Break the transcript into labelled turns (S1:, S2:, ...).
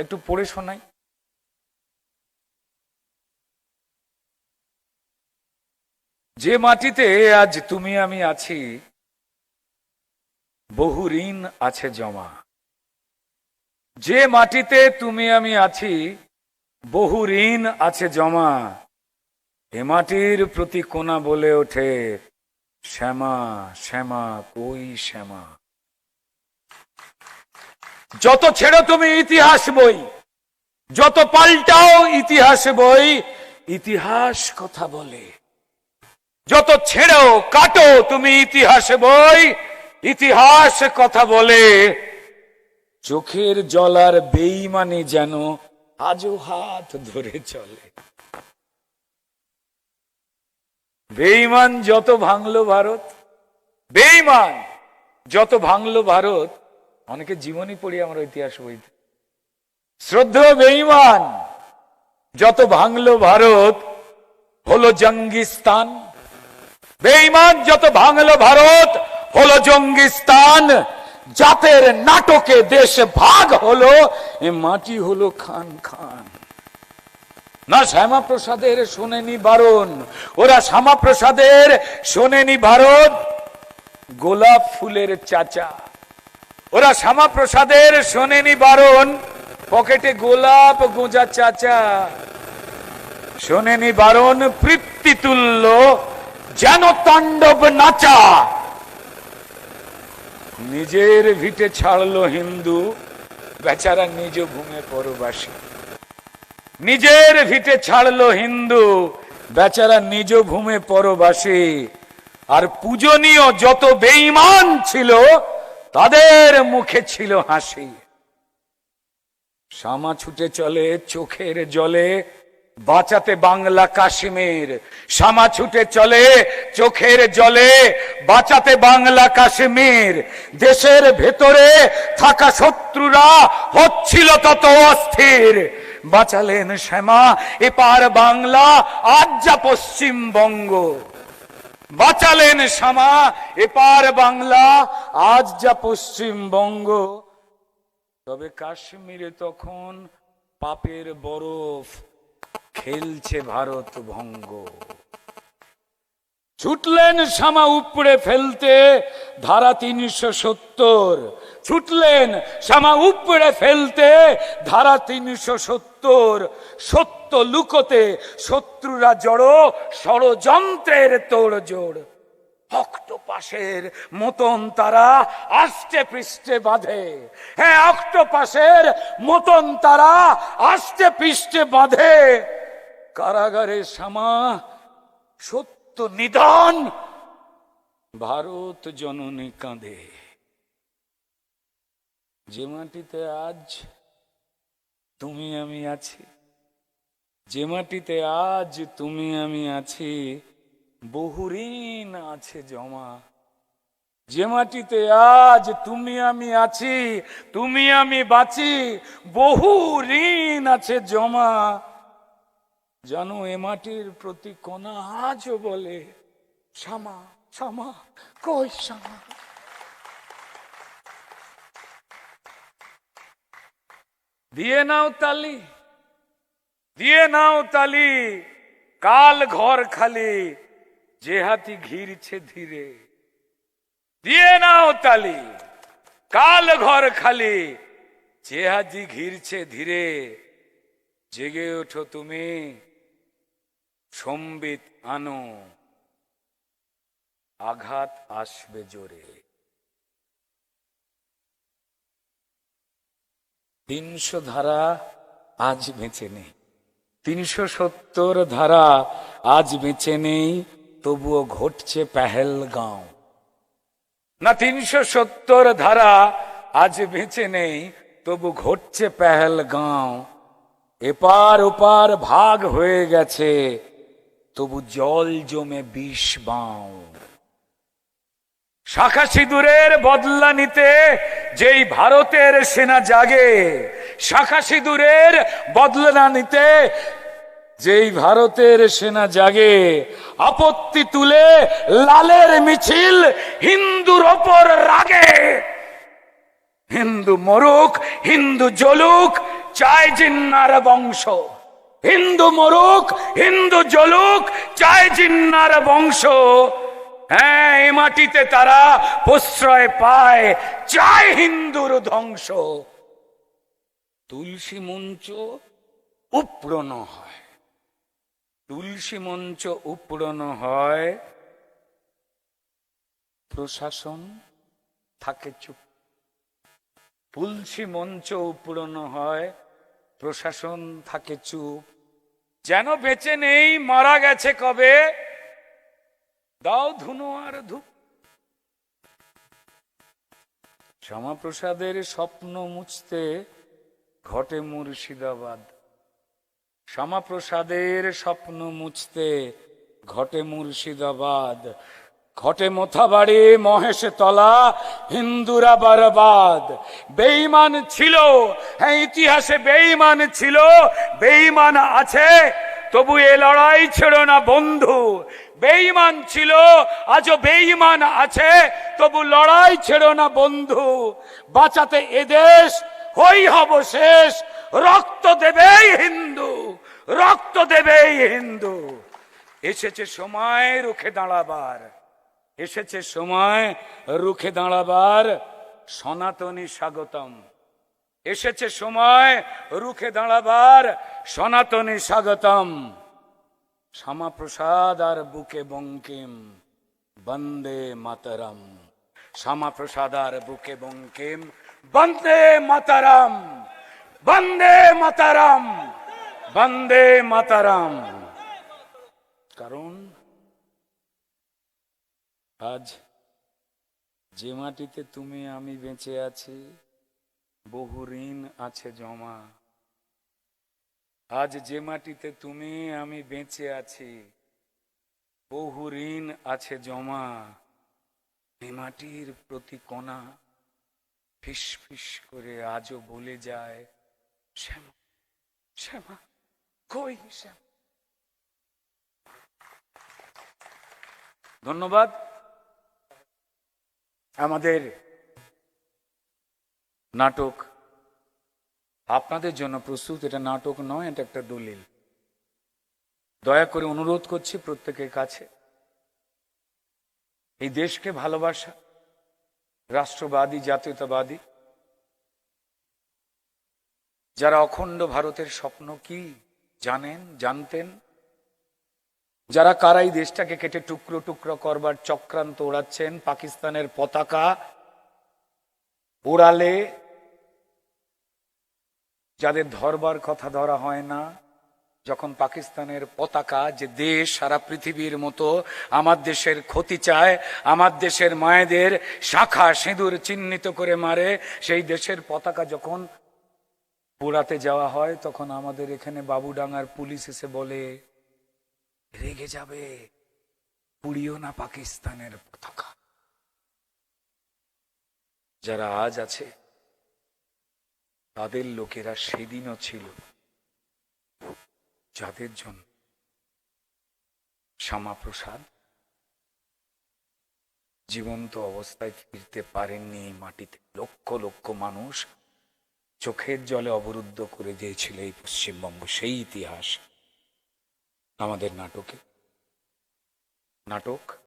S1: একটু পড়ে শোনাই। যে মাটিতে আজ তুমি আমি আছি, বহু ঋণ আছে জমা। যে মাটিতে তুমি আমি আছি, বহু ঋণ আছে জমা। এ মাটির প্রতি কোনা বলে ওঠে শ্যামা শ্যামা কই শ্যামা। যত ছেড়ো তুমি ইতিহাস বই, যত পাল্টাও ইতিহাস বই, ইতিহাস কথা বলে। যত ছেড়ো, কাটো তুমি ইতিহাস বই, ইতিহাস কথা বলে। চোখের জলার বেইমানি যেন আজও হাত ধরে চলে। বেইমান যত ভাঙলো ভারত, বেইমান যত ভাঙলো ভারত অনেকে জীবনী পড়ি আমার ইতিহাস বইতে। শ্রদ্ধেয় বেইমান যত ভাঙলো ভারত, হলো জঙ্গিস্তান। বেইমান যত ভাঙলো ভারত, হলো জঙ্গিস্তান। জাতের নাটকে দেশ ভাগ হলো, এ মাটি হলো খান খান। না শ্যামা প্রসাদের শোনেনি বারণ, ওরা শ্যামা প্রসাদের শোনেনি ভারত। গোলাপ ফুলের চাচা। ওরা শ্যামা প্রসাদের শোনেনি বারণ। পকেটে গোলাপ গোঁজা চাচা। শোনেনি বারণ, তৃপ্তি তুল্য, যেন তাণ্ডব নাচা। নিজের ভিটে ছাড়লো হিন্দু, বেচারা নিজ ভূমে পরবাসী। নিজের ভিটে ছাড়লো হিন্দু, বেচারা নিজ ভূমে পরবাসী। আর পূজনীয় যত বেঈমান ছিল তাদের মুখে ছিল হাসি। শামা ছুটে চলে চোখের জলে, বাঁচাতে বাংলা কাশ্মীর। শামা ছুটে চলে চোখের জলে, বাঁচাতে বাংলা কাশ্মীর। দেশের ভেতরে থাকা শত্রুরা হচ্ছিল তত অস্থির। বাঁচালেন শ্যামা, এপার বাংলা আজ যা পশ্চিমবঙ্গ। বাঁচালেন শ্যামা, এপার বাংলা, আজ যা পশ্চিমবঙ্গ। তবে কাশ্মীরে তখন পাপের বরফ খেলছে ভারত ভঙ্গ ছুটলেন শ্যামা উপড়ে ফেলতে, ধারা তিনশো সত্তর। ছুটলেন শ্যামা উপড়ে ফেলতে, ধারা তিনশো সত্তর সত্য লুকোতে শত্রুরা জড়ো, ষড়যন্ত্রের তোড় জোড় অক্টোপাসের মতন তারা আষ্টে পৃষ্ঠে বাঁধে। হ্যাঁ অক্টোপাসের মতন তারা আষ্টে পৃষ্ঠে বাঁধে। কারাগারে শ্যামা, সত্য নিধন, ভারত জননী কাঁদে। যে মাটিতে আজ তুমি আমি আছি যে মাটিতে আজ তুমি আমি আছি, বহু ঋণ আছে জমা। যে মাটিতে আজ তুমি আমি আছি, তুমি আমি বাঁচি, বহু ঋণ আছে জমা। জানো, এ মাটির প্রতি কোনা আজও বলে, শ্যামা শ্যামা, কই শ্যামা? দিয়ে নাও তালি। দিয়ে নাও তালি, কাল ঘর খালি, যে হাতি ঘিরছে ধীরে। দিয়ে নাও তালি, কাল ঘর খালি, যে হাতি ঘিরছে ধীরে। জেগে ওঠো তুমি, সম্বিত আনো, আঘাত আসবে জোরে। তিনশো ধারা আজ বেঁচে নেই। তিনশো সত্তর ধারা আজ বেঁচে নেই, তবুও ঘটছে পেহেলগাঁও। না, তিনশো সত্তর ধারা আজ বেঁচে নেই, তবু ঘটছে পেহেলগাঁও। এপার ওপার ভাগ হয়ে গেছে, তবু জল জমে বিষ বাঁও। শাখা সিঁদুরের বদলা নিতে যেই ভারতের সেনা জাগে, শাখা সিঁদুরের বদলা নিতে, যেই ভারতের সেনা জাগে, আপত্তি তুলে লালের মিছিল হিন্দুর ওপর রাগে। হিন্দু মরুক, হিন্দু জলুক চায় জিন্নার বংশ। হিন্দু মরুক, হিন্দু জলুক চায় জিন্নার বংশ। হ্যাঁ এ মাটিতে তারা প্রশ্রয় পায়। চায় হিন্দুর ধ্বংস। তুলসী মঞ্চ উপড়ন হয়। তুলসী মঞ্চ উপড়ন হয়। প্রশাসন থাকে চুপ। তুলসী মঞ্চ উপড়ন হয়। প্রশাসন থাকে চুপ। যেন বেঁচে নেই, মারা গেছে কবে? দাও ধুনো আর ধূপ। শ্যামাপ্রসাদের স্বপ্ন মুছতে ঘটে মুর্শিদাবাদ। শ্যামাপ্রসাদের স্বপ্ন মুছতে ঘটে মুর্শিদাবাদ। ঘটে মোথাবাড়ি, মহেশ তলা, হিন্দুরা বারবাদ। বেঈমান ছিল হ্যাঁ ইতিহাসে বেঈমান ছিল, বেঈমান আছে, তবু এ লড়াই ছিল না, বন্ধু। বেঈমান ছিল, আজও বেঈমান আছে, তবু লড়াই ছিল না বন্ধু, বাঁচাতে এদেশ হই হব শেষ, রক্ত দেবেই হিন্দু, রক্ত দেবেই হিন্দু। এসেছে সময় রুখে দাঁড়াবার, এসেছে সময় রুখে দাঁড়াবার, সনাতনী স্বাগতম। এসেছে সময় রুখে দাঁড়াবার, সনাতনী স্বাগতম। শ্যামাপ্রসাদ আর বুকে বঙ্কিম, বন্দে মাতরম। শ্যামাপ্রসাদ আর বুকে বঙ্কিম, বন্দে মাতারাম বন্দে মাতারাম বন্দে মাতারাম। কারণ আজ যে মাটিতে তুমি আমি বেঁচে আছি, বহু ঋণ আছে জমা। আজ যে মাটিতে তুমি, আমি বেঁচে আছি, বহু ঋণ আছে জমা। এ মাটির প্রতি কণা ফিস ফিস করে আজও বলে যায়, শ্যামা শ্যামা, কই শ্যামা? ধন্যবাদ। আমাদের নাটক আপনাদের জন্য প্রস্তুত, এটা নাটক নয়, এটা একটা দলিল। দয়া করে অনুরোধ করছি প্রত্যেকের কাছে, এই দেশকে ভালোবাসা, রাষ্ট্রবাদী, জাতীয়তাবাদী, যারা অখণ্ড ভারতের স্বপ্ন কি জানেন, জানতেন, যারা কারা এই দেশটাকে কেটে টুকরো টুকরো করবার চক্রান্ত ওড়াচ্ছেন, পাকিস্তানের পতাকা ওড়ালে যাদের ধরবার কথা ধরা হয় না, যখন পাকিস্তানের পতাকা যে দেশ সারা পৃথিবীর মতো আমার দেশের ক্ষতি চায়, আমার দেশের মায়েদের শাখা সিঁদুর চিহ্নিত করে মারে, সেই দেশের পতাকা যখন পোড়াতে যাওয়া হয়, তখন আমাদের এখানে বাবুডাঙ্গার পুলিশ এসে বলে, রেগে যাবে, পুড়িও না পাকিস্তানের পতাকা। যারা আজ আছে তাদের লোকেরা সেদিনও ছিল। যাদের জন্য? শ্যামাপ্রসাদ? জীবন্ত অবস্থায় ফিরতে পারেননি এই মাটিতে। লক্ষ লক্ষ মানুষ চোখের জলে অবরুদ্ধ করে দিয়েছিল এই পশ্চিমবঙ্গ। সেই ইতিহাস। আমাদের নাটকে? নাটক?